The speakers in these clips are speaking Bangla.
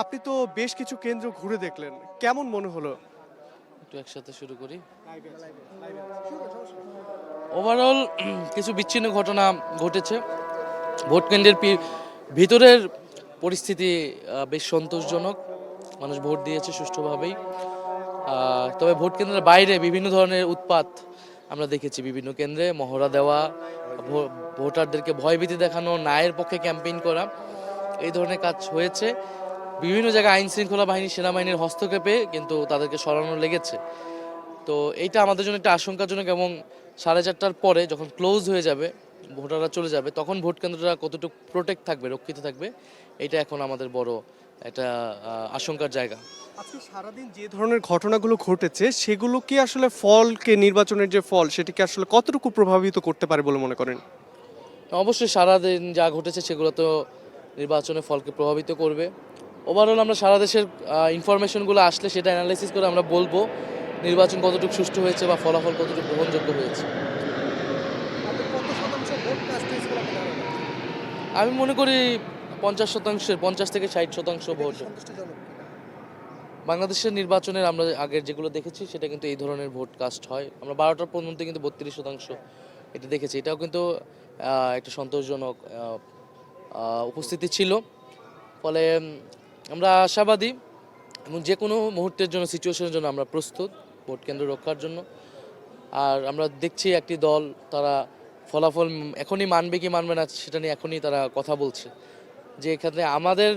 আপনি তো বেশ কিছু কেন্দ্র ঘুরে দেখলেন। কেমন মনে হলো? একটু একসাথে শুরু করি। ওভারঅল কিছু বিচ্ছিন্ন ঘটনা ঘটেছে। ভোট কেন্দ্রের ভিতরের পরিস্থিতি বেশ সন্তোষজনক। মানুষ ভোট দিয়েছে সুষ্ঠুভাবেই। তবে ভোট কেন্দ্রের বাইরে বিভিন্ন ধরনের উৎপাত আমরা দেখেছি বিভিন্ন কেন্দ্রে। মহড়া দেওয়া ভোটারদেরকে ভয়ভীতি দেখানো নায়ের পক্ষে ক্যাম্পেইন করা এই ধরনের কাজ হয়েছে। বিভিন্ন জায়গায় আইন শৃঙ্খলা বাহিনী সেনাবাহিনীর হস্তক্ষেপে কিন্তু তাদেরকে সরানো লেগেছে। তো এইটা আমাদের জন্য একটা আশঙ্কাজনক এবং সাড়ে চারটার পরে যখন ক্লোজ হয়ে যাবে ভোটাররা চলে যাবে তখন ভোট কেন্দ্রটা কতটুকু প্রোটেক্ট থাকবে রক্ষিত থাকবে এটা এখন আমাদের বড় একটা আশঙ্কার জায়গা। আজকে সারাদিন যে ধরনের ঘটনাগুলো ঘটেছে সেগুলো কি আসলে ফলকে নির্বাচনের যে ফল সেটিকে আসলে কতটুকু প্রভাবিত করতে পারে বলে মনে করেন? অবশ্যই সারাদিন যা ঘটেছে সেগুলো তো নির্বাচনের ফলকে প্রভাবিত করবে। ওভারঅল আমরা সারা দেশের ইনফরমেশনগুলো আসলে সেটা অ্যানালাইসিস করে আমরা বলব নির্বাচন কতটুকু সুষ্ঠু হয়েছে বা ফলাফল কতটুকু গ্রহণযোগ্য হয়েছে। আমি মনে করি পঞ্চাশ শতাংশের, পঞ্চাশ থেকে ষাট শতাংশ ভোট। বাংলাদেশের নির্বাচনের আমরা আগের যেগুলো দেখেছি, সেটা কিন্তু এই ধরনের ভোট কাস্ট হয়। আমরা বারোটার পর্যন্ত কিন্তু বত্রিশ শতাংশ এটা দেখেছি। এটাও কিন্তু একটা সন্তোষজনক উপস্থিতি ছিল। ফলে আমরা আশাবাদী এবং যে কোনো মুহূর্তের জন্য সিচুয়েশনের জন্য আমরা প্রস্তুত, ভোট কেন্দ্র রক্ষার জন্য। আর আমরা দেখছি একটি দল, তারা ফলাফল এখনই মানবে কি মানবে না, সেটা নিয়ে এখনই তারা কথা বলছে। যে এখানে আমাদের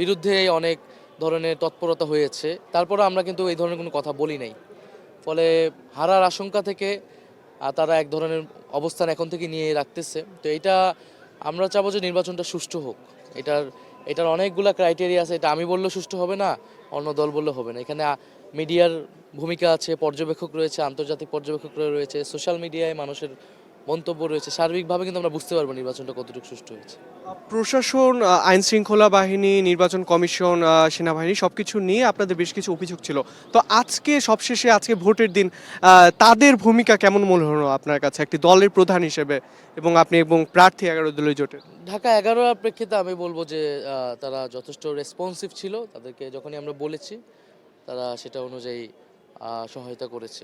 বিরুদ্ধে অনেক ধরনের তৎপরতা হয়েছে তারপরে আমরা কিন্তু এই ধরনের কোনো কথা বলি নাই। ফলে হারার আশঙ্কা থেকে তারা এক ধরনের অবস্থান এখন থেকে নিয়ে রাখতেছে। তো এটা আমরা চাবো যে নির্বাচনটা সুষ্ঠু হোক। এটার এটার অনেকগুলো ক্রাইটেরিয়া আছে, এটা আমি বললে সুষ্ঠু হবে না, অন্য দল বললে হবে না। এখানে মিডিয়ার ভূমিকা আছে, পর্যবেক্ষক রয়েছে, আন্তর্জাতিক পর্যবেক্ষক রয়েছে সোশ্যাল মিডিয়ায় মানুষের মন্তব্য রয়েছে। সার্বিকভাবে কিন্তু আমরা বুঝতে পারব নির্বাচনটা কতটুকু সুষ্ঠু হয়েছে। প্রশাসন আইন শৃঙ্খলা বাহিনী নির্বাচন কমিশন সেনাবাহিনী সব কিছু নিয়ে আপনাদের বেশ কিছু অভিযোগ ছিল। তো আজকে সবশেষে আজকে ভোটের দিন তাদের ভূমিকা কেমন মনে হলো আপনার কাছে? একটি দলের প্রধান হিসেবে এবং আপনি এবং প্রার্থী এগারো দলীয় জোটের ঢাকা এগারোর প্রেক্ষিতে আমি বলব যে তারা যথেষ্ট রেসপন্সিভ ছিল। তাদেরকে যখনই আমরা বলেছি তারা সেটা অনুযায়ী সহায়তা করেছে।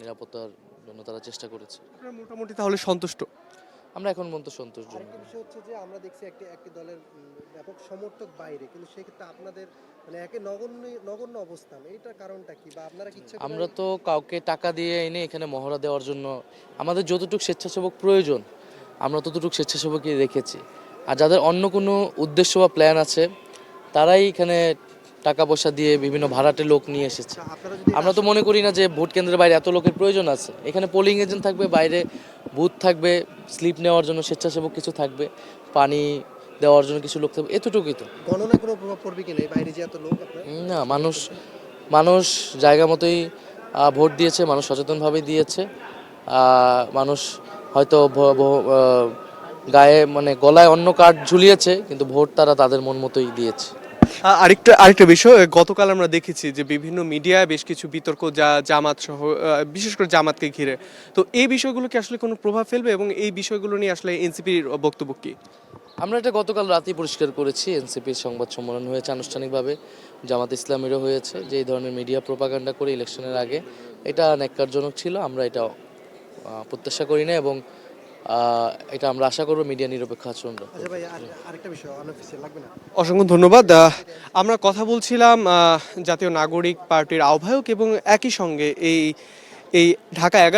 নিরাপত্তার জন্য তারা চেষ্টা করেছে। আপনারা মোটামুটি তাহলে সন্তুষ্ট। আমরা এখন পর্যন্ত সন্তোষজনক আরেকটা বিষয় হচ্ছে যে আমরা দেখছি একটি একটি দলের উম, ব্যাপক সমর্থক বাইরে কিন্তু সেক্ষেত্রে আপনাদের মানে একে নগণ্য নগণ্য অবস্থান এইটার কারণটা কি? বা আপনারা কি ইচ্ছা করে- আমরা তো কাউকে টাকা দিয়ে এনে এখানে মহড়া দেওয়ার জন্য আমাদের যতটুকু স্বেচ্ছাসেবক প্রয়োজন আমরা ততটুকু স্বেচ্ছাসেবকই রেখেছি। আর যাদের অন্য কোনো উদ্দেশ্য বা প্ল্যান আছে তারাই এখানে টাকা পয়সা দিয়ে বিভিন্ন ভাড়াটে লোক নিয়ে এসেছে। আচ্ছা, আমরা তো মনে করি না যে ভোট কেন্দ্রের বাইরে এত লোকের প্রয়োজন আছে। এখানে পোলিং এজেন্ট থাকবে বাইরে বুথ থাকবে স্লিপ নেওয়ার জন্য স্বেচ্ছাসেবক কিছু থাকবে পানি দেওয়ার জন্য কিছু লোক থাকবে এতটুকুই তো। গণনায় কোনো প্রভাব পড়বে কিনা বাইরে যে এত লোক না মানুষ মানুষ জায়গা মতোই ভোট দিয়েছে মানুষ সচেতনভাবে দিয়েছে। মানুষ হয়তো গায়ে মানে গলায় অন্য কার্ড ঝুলিয়েছে কিন্তু ভোট তারা তাদের মন মতোই দিয়েছে। আরেকটা আরেকটা বিষয়, গতকাল আমরা দেখেছি যে বিভিন্ন মিডিয়ায় বেশ কিছু বিতর্ক যা জামাত সহ বিশেষ করে জামাতকে ঘিরে। তো এই বিষয়গুলো কি আসলে কোনো প্রভাব ফেলবে এবং এই বিষয়গুলো নিয়ে আসলে এনসিপির বক্তব্য কি? আমরা এটা গতকাল রাতেই পরিষ্কার করেছি, এনসিপির সংবাদ সম্মেলন হয়েছে আনুষ্ঠানিকভাবে, জামাত ইসলামীরও হয়েছে, যে এই ধরনের মিডিয়া প্রোপাগান্ডা করে ইলেকশনের আগে এটা ন্যাক্কারজনক ছিল, আমরা এটা প্রত্যাশা করি না এবং এটা আমরা আশা করব মিডিয়া নিরপেক্ষ আচরণ। আচ্ছা ভাই আর- আরেকটা বিষয় অনঅফিসিয়াল লাগবে না অসংখ্য ধন্যবাদ আহ, আমরা কথা বলছিলাম আহ, জাতীয় নাগরিক পার্টির আহ্বায়ক এবং একই সঙ্গে এই এই ঢাকা এগারো